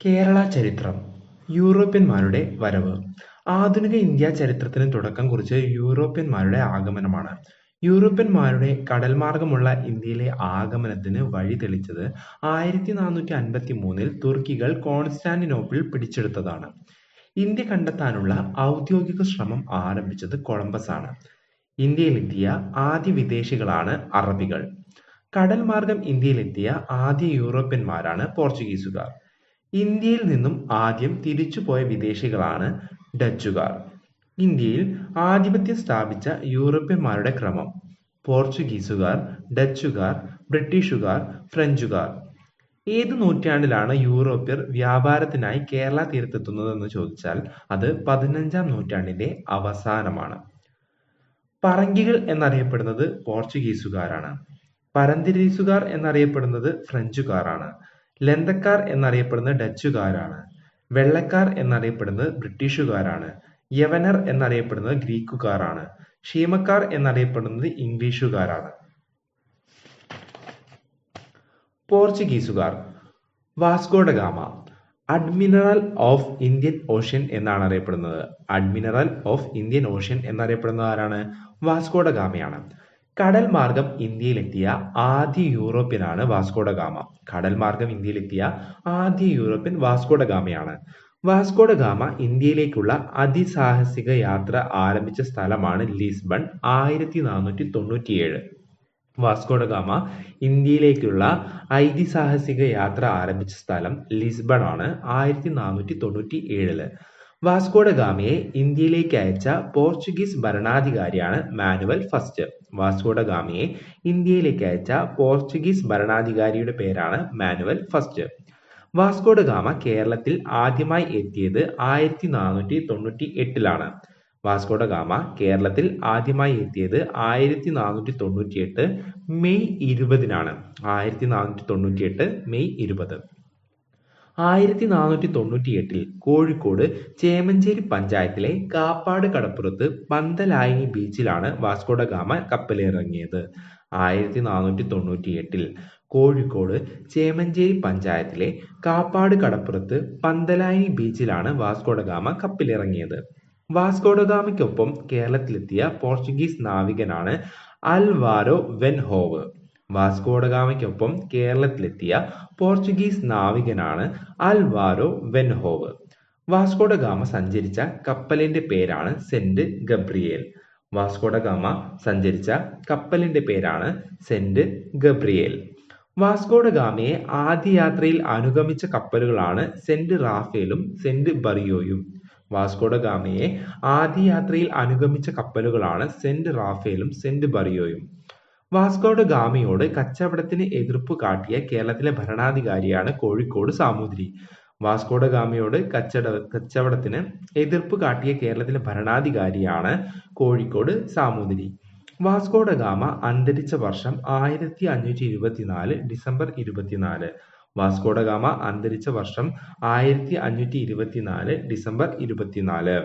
കേരള ചരിത്രം യൂറോപ്യന്മാരുടെ വരവ്. ആധുനിക ഇന്ത്യ ചരിത്രത്തിന് തുടക്കം കുറിച്ച് യൂറോപ്യന്മാരുടെ ആഗമനമാണ്. യൂറോപ്യന്മാരുടെ കടൽമാർഗമുള്ള ഇന്ത്യയിലെ ആഗമനത്തിന് വഴി തെളിച്ചത് ആയിരത്തി നാനൂറ്റി അൻപത്തി മൂന്നിൽ തുർക്കികൾ കോൺസ്റ്റാന്റിനോപ്പിൾ പിടിച്ചെടുത്തതാണ്. ഇന്ത്യ കണ്ടെത്താനുള്ള ഔദ്യോഗിക ശ്രമം ആരംഭിച്ചത് കൊളംബസ് ആണ് ഇന്ത്യയിലെത്തിയ ആദ്യ വിദേശികളാണ് അറബികൾ. കടൽ മാർഗം ഇന്ത്യയിലെത്തിയ ആദ്യ യൂറോപ്യന്മാരാണ് പോർച്ചുഗീസുകാർ. ഇന്ത്യയിൽ നിന്നും ആദ്യം തിരിച്ചുപോയ വിദേശികളാണ് ഡച്ചുകാർ. ഇന്ത്യയിൽ ആധിപത്യം സ്ഥാപിച്ച യൂറോപ്യന്മാരുടെ ക്രമം. പോർച്ചുഗീസുകാർ ഡച്ചുകാർ ബ്രിട്ടീഷുകാർ ഫ്രഞ്ചുകാർ. ഏത് നൂറ്റാണ്ടിലാണ് യൂറോപ്യർ വ്യാപാരത്തിനായി കേരള തീരത്തെത്തുന്നതെന്ന് ചോദിച്ചാൽ അത് പതിനഞ്ചാം നൂറ്റാണ്ടിന്റെ അവസാനമാണ്. പറങ്കികൾ എന്നറിയപ്പെടുന്നത് പോർച്ചുഗീസുകാരാണ്. പരന്തിരീസുകാർ എന്നറിയപ്പെടുന്നത് ഫ്രഞ്ചുകാരാണ്. ലന്തക്കാർ എന്നറിയപ്പെടുന്നത് ഡച്ചുകാരാണ്. വെള്ളക്കാർ എന്നറിയപ്പെടുന്നത് ബ്രിട്ടീഷുകാരാണ്. യവനർ എന്നറിയപ്പെടുന്നത് ഗ്രീക്കുകാരാണ്. ക്ഷീമക്കാർ എന്നറിയപ്പെടുന്നത് ഇംഗ്ലീഷുകാരാണ്. പോർച്ചുഗീസുകാർ. Vasco da Gama admiral of Indian ocean എന്നാണ് അറിയപ്പെടുന്നത്. അഡ്മിനറൽ ഓഫ് ഇന്ത്യൻ ഓഷ്യൻ എന്നറിയപ്പെടുന്നത് ആരാണ്? വാസ്കോഡ ഗാമയാണ്. കടൽ മാർഗം ഇന്ത്യയിലെത്തിയ ആദ്യ യൂറോപ്യനാണ് വാസ്കോഡ ഗാമ. കടൽ മാർഗം ഇന്ത്യയിലെത്തിയ ആദ്യ യൂറോപ്യൻ വാസ്കോഡ ഗാമയാണ്. വാസ്കോഡ ഗാമ ഇന്ത്യയിലേക്കുള്ള അതിസാഹസിക യാത്ര ആരംഭിച്ച സ്ഥലമാണ് ലിസ്ബൺ ആയിരത്തി നാനൂറ്റി തൊണ്ണൂറ്റിയേഴ് വാസ്കോഡ ഗാമ ഇന്ത്യയിലേക്കുള്ള ഐതിസാഹസിക യാത്ര ആരംഭിച്ച സ്ഥലം ലിസ്ബൺ ആണ് ആയിരത്തി നാനൂറ്റി തൊണ്ണൂറ്റി ഏഴിൽ വാസ്കോഡ ഗാമയെ ഇന്ത്യയിലേക്ക് അയച്ച പോർച്ചുഗീസ് ഭരണാധികാരിയാണ് മാനുവൽ ഫസ്റ്റ്. വാസ്കോഡ ഗാമയെ ഇന്ത്യയിലേക്ക് അയച്ച പോർച്ചുഗീസ് ഭരണാധികാരിയുടെ പേരാണ് മാനുവൽ ഫസ്റ്റ്. വാസ്കോഡഗാമ കേരളത്തിൽ ആദ്യമായി എത്തിയത് ആയിരത്തി നാനൂറ്റി തൊണ്ണൂറ്റി എട്ടിലാണ് വാസ്കോഡഗാമ കേരളത്തിൽ ആദ്യമായി എത്തിയത് ആയിരത്തി നാനൂറ്റി തൊണ്ണൂറ്റി എട്ട് മെയ് ഇരുപതിനാണ്. ആയിരത്തി നാനൂറ്റി തൊണ്ണൂറ്റി എട്ട് മെയ് ഇരുപത്. ആയിരത്തി നാനൂറ്റി തൊണ്ണൂറ്റി എട്ടിൽ കോഴിക്കോട് ചേമഞ്ചേരി പഞ്ചായത്തിലെ കാപ്പാട് കടപ്പുറത്ത് പന്തലായിനി ബീച്ചിലാണ് വാസ്കോഡ ഗാമ കപ്പലിറങ്ങിയത്. ആയിരത്തി നാനൂറ്റി തൊണ്ണൂറ്റി എട്ടിൽ കോഴിക്കോട് ചേമഞ്ചേരി പഞ്ചായത്തിലെ കാപ്പാട് കടപ്പുറത്ത് പന്തലായിനി ബീച്ചിലാണ് വാസ്കോഡ ഗാമ കപ്പലിറങ്ങിയത്. വാസ്കോഡ ഗാമയ്ക്കൊപ്പം കേരളത്തിലെത്തിയ പോർച്ചുഗീസ് നാവികനാണ് അൽവാരോ വെൻഹോവ്. വാസ്കോഡ ഗാമയ്ക്കൊപ്പം കേരളത്തിലെത്തിയ പോർച്ചുഗീസ് നാവികനാണ് അൽവാരോ വെൻഹോവ്. വാസ്കോഡഗാമ സഞ്ചരിച്ച കപ്പലിന്റെ പേരാണ് സെന്റ് ഗബ്രിയേൽ. വാസ്കോഡഗാമ സഞ്ചരിച്ച കപ്പലിന്റെ പേരാണ് സെന്റ് ഗബ്രിയേൽ. വാസ്കോഡഗാമയെ ആദ്യ യാത്രയിൽ അനുഗമിച്ച കപ്പലുകളാണ് സെന്റ് റാഫേലും സെന്റ് ബറിയോയും. വാസ്കോഡഗാമയെ ആദ്യ യാത്രയിൽ അനുഗമിച്ച കപ്പലുകളാണ് സെന്റ് റാഫേലും സെന്റ് ബറിയോയും. വാസ്കോഡ ഗാമയോട് കച്ചവടത്തിന് എതിർപ്പ് കാട്ടിയ കേരളത്തിലെ ഭരണാധികാരിയാണ് കോഴിക്കോട് സാമൂതിരി. വാസ്കോഡ ഗാമയോട് കച്ചട കച്ചവടത്തിന് എതിർപ്പ് കാട്ടിയ കേരളത്തിലെ ഭരണാധികാരിയാണ് Kozhikode Samoothiri. Vasco da Gama അന്തരിച്ച വർഷം ആയിരത്തി അഞ്ഞൂറ്റി ഇരുപത്തിനാല് ഡിസംബർ ഇരുപത്തിനാല്. വാസ്കോഡ ഗാമ അന്തരിച്ച വർഷം ആയിരത്തി അഞ്ഞൂറ്റി ഇരുപത്തിനാല്. ഡിസംബർ ഇരുപത്തിനാല്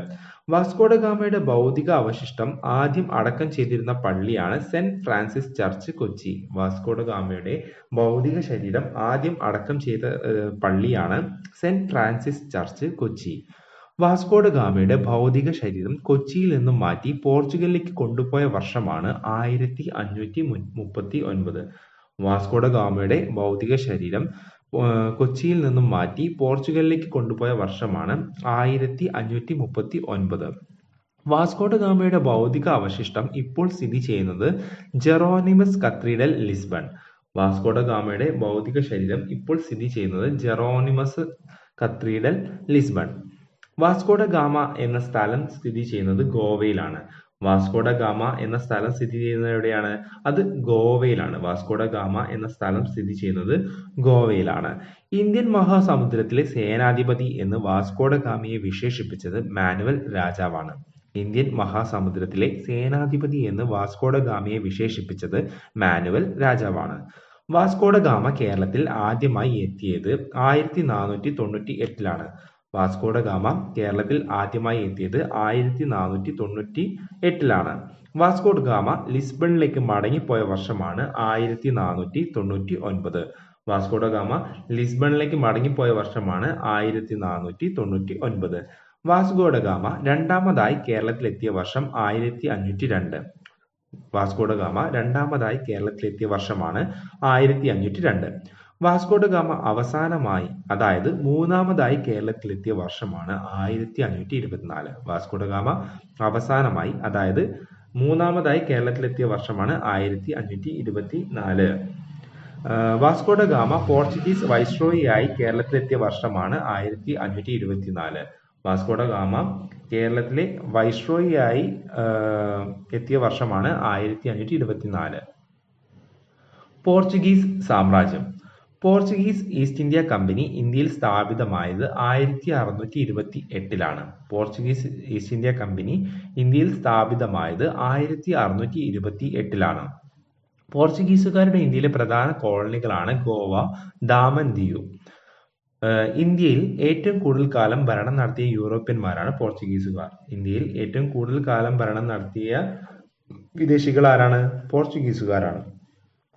വാസ്കോഡ ഗാമയുടെ ഭൗതിക അവശിഷ്ടം ആദ്യം അടക്കം ചെയ്തിരുന്ന പള്ളിയാണ് saint Francis church Kochi. Vasco da ഗാമയുടെ ഭൗതിക ശരീരം ആദ്യം അടക്കം ചെയ്ത പള്ളിയാണ് saint Francis church Kochi. Vasco da ഗാമയുടെ ഭൗതിക ശരീരം കൊച്ചിയിൽ നിന്നും മാറ്റി പോർച്ചുഗലിലേക്ക് കൊണ്ടുപോയ വർഷമാണ് ആയിരത്തി അഞ്ഞൂറ്റി മുപ്പത്തി ഒൻപത് വാസ്കോഡ ഗാമയുടെ ഭൗതിക ശരീരം കൊച്ചിയിൽ നിന്നും മാറ്റി പോർച്ചുഗലിലേക്ക് കൊണ്ടുപോയ വർഷമാണ് ആയിരത്തി അഞ്ഞൂറ്റി മുപ്പത്തി ഒൻപത് വാസ്കോഡ ഗാമയുടെ ഭൗതിക അവശിഷ്ടം ഇപ്പോൾ സ്ഥിതി ചെയ്യുന്നത് Jeronimos cathedral Lisbon. Vasco da ഗാമയുടെ ഭൗതിക ശരീരം ഇപ്പോൾ സ്ഥിതി ചെയ്യുന്നത് Jeronimos cathedral Lisbon. Vasco da Gama എന്ന സ്ഥലം സ്ഥിതി ചെയ്യുന്നത് ഗോവയിലാണ്. വാസ്കോഡ ഗാമ എന്ന സ്ഥലം സ്ഥിതി ചെയ്യുന്നത് എവിടെയാണ് അത് ഗോവയിലാണ്. വാസ്കോഡ ഗാമ എന്ന സ്ഥലം സ്ഥിതി ചെയ്യുന്നത് ഗോവയിലാണ്. ഇന്ത്യൻ മഹാസമുദ്രത്തിലെ സേനാധിപതി എന്ന് വാസ്കോഡ ഗാമയെ വിശേഷിപ്പിച്ചത് മാനുവൽ രാജാവാണ്. ഇന്ത്യൻ മഹാസമുദ്രത്തിലെ സേനാധിപതി എന്ന് വാസ്കോഡ ഗാമയെ വിശേഷിപ്പിച്ചത് മാനുവൽ രാജാവാണ്. വാസ്കോഡ ഗാമ കേരളത്തിൽ ആദ്യമായി എത്തിയത് ആയിരത്തി നാനൂറ്റി തൊണ്ണൂറ്റി എട്ടിലാണ് വാസ്കോഡ ഗാമ കേരളത്തിൽ ആദ്യമായി എത്തിയത് ആയിരത്തി നാനൂറ്റി തൊണ്ണൂറ്റി എട്ടിലാണ് വാസ്കോഡ് ഗാമ ലിസ്ബണിലേക്ക് മടങ്ങിപ്പോയ വർഷമാണ് ആയിരത്തി നാനൂറ്റി തൊണ്ണൂറ്റി ഒൻപത് വാസ്കോഡ ഗാമ ലിസ്ബണിലേക്ക് മടങ്ങിപ്പോയ വർഷമാണ് ആയിരത്തി നാനൂറ്റി തൊണ്ണൂറ്റി ഒൻപത് വാസ്കോഡ ഗാമ രണ്ടാമതായി കേരളത്തിലെത്തിയ വർഷം ആയിരത്തി അഞ്ഞൂറ്റി രണ്ട് വാസ്കോഡ ഗാമ രണ്ടാമതായി കേരളത്തിലെത്തിയ വർഷമാണ് ആയിരത്തി അഞ്ഞൂറ്റി രണ്ട് വാസ്കോഡ ഗാമ അവസാനമായി അതായത് മൂന്നാമതായി കേരളത്തിലെത്തിയ വർഷമാണ് ആയിരത്തി അഞ്ഞൂറ്റി ഇരുപത്തിനാല് വാസ്കോഡ ഗാമ അവസാനമായി അതായത് മൂന്നാമതായി കേരളത്തിലെത്തിയ വർഷമാണ് ആയിരത്തി അഞ്ഞൂറ്റി ഇരുപത്തി നാല് വാസ്കോഡ ഗാമ പോർച്ചുഗീസ് വൈസ്രോയിയായി കേരളത്തിലെത്തിയ വർഷമാണ് ആയിരത്തി അഞ്ഞൂറ്റി ഇരുപത്തിനാല് വാസ്കോഡ ഗാമ കേരളത്തിലെ വൈസ്രോയിയായി എത്തിയ വർഷമാണ് ആയിരത്തി അഞ്ഞൂറ്റി ഇരുപത്തിനാല് പോർച്ചുഗീസ് സാമ്രാജ്യം. പോർച്ചുഗീസ് ഈസ്റ്റ് ഇന്ത്യ കമ്പനി ഇന്ത്യയിൽ സ്ഥാപിതമായത് ആയിരത്തി അറുന്നൂറ്റി ഇരുപത്തി എട്ടിലാണ് പോർച്ചുഗീസ് ഈസ്റ്റ് ഇന്ത്യ കമ്പനി ഇന്ത്യയിൽ സ്ഥാപിതമായത് ആയിരത്തി അറുന്നൂറ്റി ഇരുപത്തി എട്ടിലാണ് പോർച്ചുഗീസുകാരുടെ ഇന്ത്യയിലെ പ്രധാന കോളനികളാണ് ഗോവ ദാമൻ ദിയു ഇന്ത്യയിൽ ഏറ്റവും കൂടുതൽ കാലം ഭരണം നടത്തിയ യൂറോപ്യന്മാരാണ് പോർച്ചുഗീസുകാർ. ഇന്ത്യയിൽ ഏറ്റവും കൂടുതൽ കാലം ഭരണം നടത്തിയ വിദേശികൾ ആരാണ് പോർച്ചുഗീസുകാരാണ്.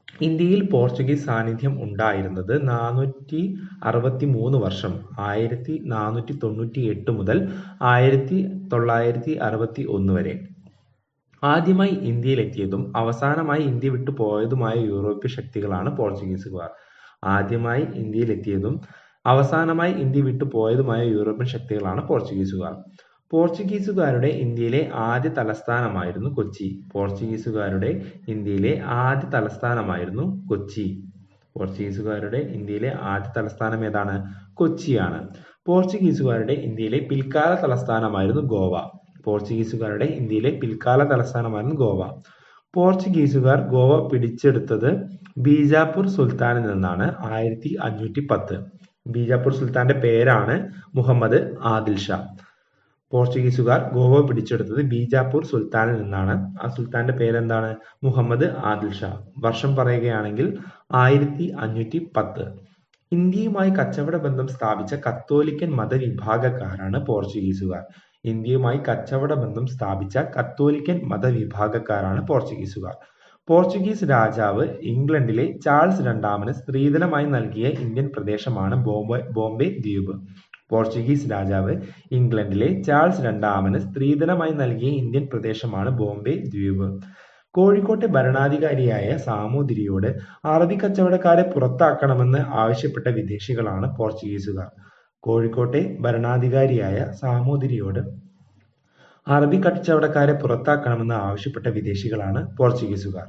ഇന്ത്യയിൽ പോർച്ചുഗീസ് സാന്നിധ്യം ഉണ്ടായിരുന്നത് നാനൂറ്റി അറുപത്തി മൂന്ന് വർഷം ആയിരത്തി നാനൂറ്റി തൊണ്ണൂറ്റി എട്ട് മുതൽ ആയിരത്തി തൊള്ളായിരത്തി അറുപത്തി ഒന്ന് വരെ. ആദ്യമായി ഇന്ത്യയിലെത്തിയതും അവസാനമായി ഇന്ത്യ വിട്ടു പോയതുമായ യൂറോപ്യ ശക്തികളാണ് പോർച്ചുഗീസുകാർ. ആദ്യമായി ഇന്ത്യയിലെത്തിയതും അവസാനമായി ഇന്ത്യ വിട്ടു പോയതുമായ യൂറോപ്യൻ ശക്തികളാണ് പോർച്ചുഗീസുകാർ. പോർച്ചുഗീസുകാരുടെ ഇന്ത്യയിലെ ആദ്യ തലസ്ഥാനമായിരുന്നു കൊച്ചി. പോർച്ചുഗീസുകാരുടെ ഇന്ത്യയിലെ ആദ്യ തലസ്ഥാനമായിരുന്നു കൊച്ചി. പോർച്ചുഗീസുകാരുടെ ഇന്ത്യയിലെ ആദ്യ തലസ്ഥാനം ഏതാണ്? കൊച്ചിയാണ്. പോർച്ചുഗീസുകാരുടെ ഇന്ത്യയിലെ പിൽക്കാല തലസ്ഥാനമായിരുന്നു ഗോവ. പോർച്ചുഗീസുകാരുടെ ഇന്ത്യയിലെ പിൽക്കാല തലസ്ഥാനമായിരുന്നു ഗോവ. പോർച്ചുഗീസുകാർ ഗോവ പിടിച്ചെടുത്തത് ബീജാപ്പൂർ സുൽത്താനിൽ നിന്നാണ് ആയിരത്തി അഞ്ഞൂറ്റി പത്ത്. ബീജാപ്പൂർ സുൽത്താന്റെ പേരാണ് മുഹമ്മദ് ആദിൽ ഷാ. പോർച്ചുഗീസുകാർ ഗോവ പിടിച്ചെടുത്തത് ബീജാപ്പൂർ സുൽത്താനിൽ നിന്നാണ്. ആ സുൽത്താന്റെ പേരെന്താണ്? മുഹമ്മദ് ആദിൽ ഷാ. വർഷം പറയുകയാണെങ്കിൽ ആയിരത്തി അഞ്ഞൂറ്റി പത്ത് ഇന്ത്യയുമായി കച്ചവട ബന്ധം സ്ഥാപിച്ച കത്തോലിക്കൻ മതവിഭാഗക്കാരാണ് പോർച്ചുഗീസുകാർ. ഇന്ത്യയുമായി കച്ചവട ബന്ധം സ്ഥാപിച്ച കത്തോലിക്കൻ മതവിഭാഗക്കാരാണ് പോർച്ചുഗീസുകാർ. പോർച്ചുഗീസ് രാജാവ് ഇംഗ്ലണ്ടിലെ ചാൾസ് രണ്ടാമന് സ്ത്രീധനമായി നൽകിയ ഇന്ത്യൻ പ്രദേശമാണ് ബോംബെ ബോംബെ ദ്വീപ്. പോർച്ചുഗീസ് രാജാവ് ഇംഗ്ലണ്ടിലെ ചാൾസ് രണ്ടാമന് സ്ത്രീധനമായി നൽകിയ ഇന്ത്യൻ പ്രദേശമാണ് ബോംബെ ദ്വീപ്. കോഴിക്കോട്ടെ ഭരണാധികാരിയായ സാമൂതിരിയോട് അറബി കച്ചവടക്കാരെ പുറത്താക്കണമെന്ന് ആവശ്യപ്പെട്ട വിദേശികളാണ് പോർച്ചുഗീസുകാർ. കോഴിക്കോട്ടെ ഭരണാധികാരിയായ സാമൂതിരിയോട് അറബി കച്ചവടക്കാരെ പുറത്താക്കണമെന്ന് ആവശ്യപ്പെട്ട വിദേശികളാണ് പോർച്ചുഗീസുകാർ.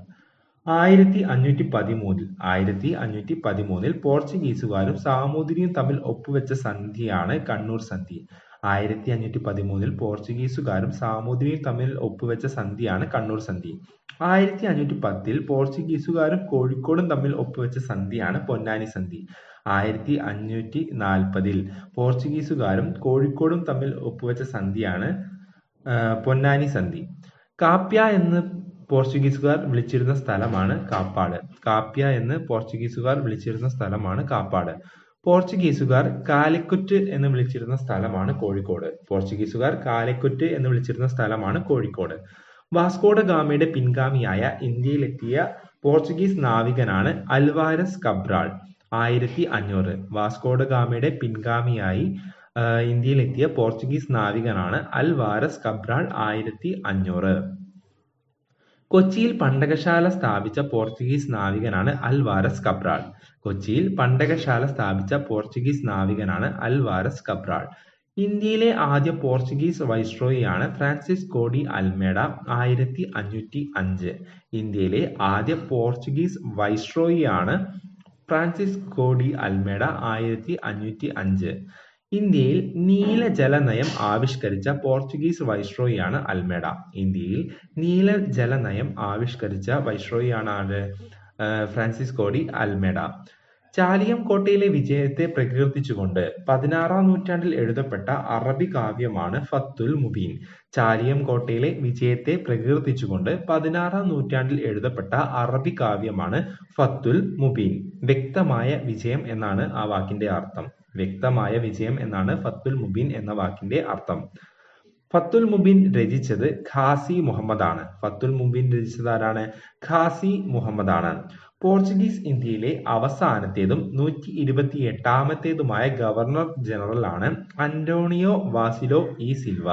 ആയിരത്തി അഞ്ഞൂറ്റി പതിമൂന്നിൽ ആയിരത്തി അഞ്ഞൂറ്റി പതിമൂന്നിൽ പോർച്ചുഗീസുകാരും സാമൂതിരിയും തമ്മിൽ ഒപ്പുവെച്ച സന്ധിയാണ് കണ്ണൂർ സന്ധി. ആയിരത്തി അഞ്ഞൂറ്റി പതിമൂന്നിൽ പോർച്ചുഗീസുകാരും സാമൂതിരിയും തമ്മിൽ ഒപ്പുവെച്ച സന്ധിയാണ് കണ്ണൂർ സന്ധി. ആയിരത്തി അഞ്ഞൂറ്റി പത്തിൽ പോർച്ചുഗീസുകാരും കോഴിക്കോടും തമ്മിൽ ഒപ്പുവെച്ച സന്ധിയാണ് പൊന്നാനി സന്ധി. ആയിരത്തി അഞ്ഞൂറ്റി നാൽപ്പതിൽ പോർച്ചുഗീസുകാരും കോഴിക്കോടും തമ്മിൽ ഒപ്പുവെച്ച സന്ധിയാണ് പൊന്നാനി സന്ധി. കാപ്യ എന്ന് പോർച്ചുഗീസുകാർ വിളിച്ചിരുന്ന സ്ഥലമാണ് കാപ്പാട്. കാപ്യ എന്ന് പോർച്ചുഗീസുകാർ വിളിച്ചിരുന്ന സ്ഥലമാണ് കാപ്പാട്. പോർച്ചുഗീസുകാർ കാലിക്കുറ്റ് എന്ന് വിളിച്ചിരുന്ന സ്ഥലമാണ് കോഴിക്കോട്. പോർച്ചുഗീസുകാർ കാലിക്കുറ്റ് എന്ന് വിളിച്ചിരുന്ന സ്ഥലമാണ് കോഴിക്കോട്. വാസ്കോഡ ഗാമയുടെ പിൻഗാമിയായ ഇന്ത്യയിലെത്തിയ പോർച്ചുഗീസ് നാവികനാണ് അൽവാരസ് കബ്രാൾ ആയിരത്തി അഞ്ഞൂറ്. വാസ്കോഡ ഗാമയുടെ പിൻഗാമിയായി ഇന്ത്യയിലെത്തിയ പോർച്ചുഗീസ് നാവികനാണ് അൽവാരസ് കബ്രാൾ ആയിരത്തി അഞ്ഞൂറ്. കൊച്ചിയിൽ പണ്ടകശാല സ്ഥാപിച്ച പോർച്ചുഗീസ് നാവികനാണ് അൽവാരസ് കബ്രാൾ. കൊച്ചിയിൽ പണ്ടകശാല സ്ഥാപിച്ച പോർച്ചുഗീസ് നാവികനാണ് അൽവാരസ് കബ്രാൾ. ഇന്ത്യയിലെ ആദ്യ പോർച്ചുഗീസ് വൈസ്രോയിയാണ് ഫ്രാൻസിസ് കോഡി അൽമേഡ ആയിരത്തി അഞ്ഞൂറ്റി അഞ്ച് ഇന്ത്യയിലെ ആദ്യ പോർച്ചുഗീസ് വൈസ്രോയിയാണ് ഫ്രാൻസിസ് കോഡി അൽമേഡ ആയിരത്തി അഞ്ഞൂറ്റി അഞ്ച് ഇന്ത്യയിൽ നീലജല നയം ആവിഷ്കരിച്ച പോർച്ചുഗീസ് വൈസ്രോയിയാണ് അൽമേഡ. ഇന്ത്യയിൽ നീലജല നയം ആവിഷ്കരിച്ച വൈസ്രോയിയാണ് ആര്? ഫ്രാൻസിസ് കോടി അൽമേഡ. ചാലിയം കോട്ടയിലെ വിജയത്തെ പ്രകീർത്തിച്ചുകൊണ്ട് പതിനാറാം നൂറ്റാണ്ടിൽ എഴുതപ്പെട്ട അറബി കാവ്യമാണ് ഫത്തുൽ മുബീൻ. ചാലിയം കോട്ടയിലെ വിജയത്തെ പ്രകീർത്തിച്ചുകൊണ്ട് പതിനാറാം നൂറ്റാണ്ടിൽ എഴുതപ്പെട്ട അറബി കാവ്യമാണ് ഫത്തുൽ മുബീൻ. വ്യക്തമായ വിജയം എന്നാണ് ആ വാക്കിന്റെ അർത്ഥം. വ്യക്തമായ വിജയം എന്നാണ് ഫത്തുൽ മുബീൻ എന്ന വാക്കിന്റെ അർത്ഥം. ഫത്തുൽ മുബീൻ രചിച്ചത് ഖാസി മുഹമ്മദ് ആണ് ഫത്തുൽ മുബീൻ രചിച്ചത് ആരാണ്? ഖാസി മുഹമ്മദ് ആണ് പോർച്ചുഗീസ് ഇന്ത്യയിലെ അവസാനത്തേതും നൂറ്റി ഇരുപത്തി എട്ടാമത്തേതുമായ ഗവർണർ ജനറൽ ആണ് അന്റോണിയോ വാസിലോ ഇ സിൽവ.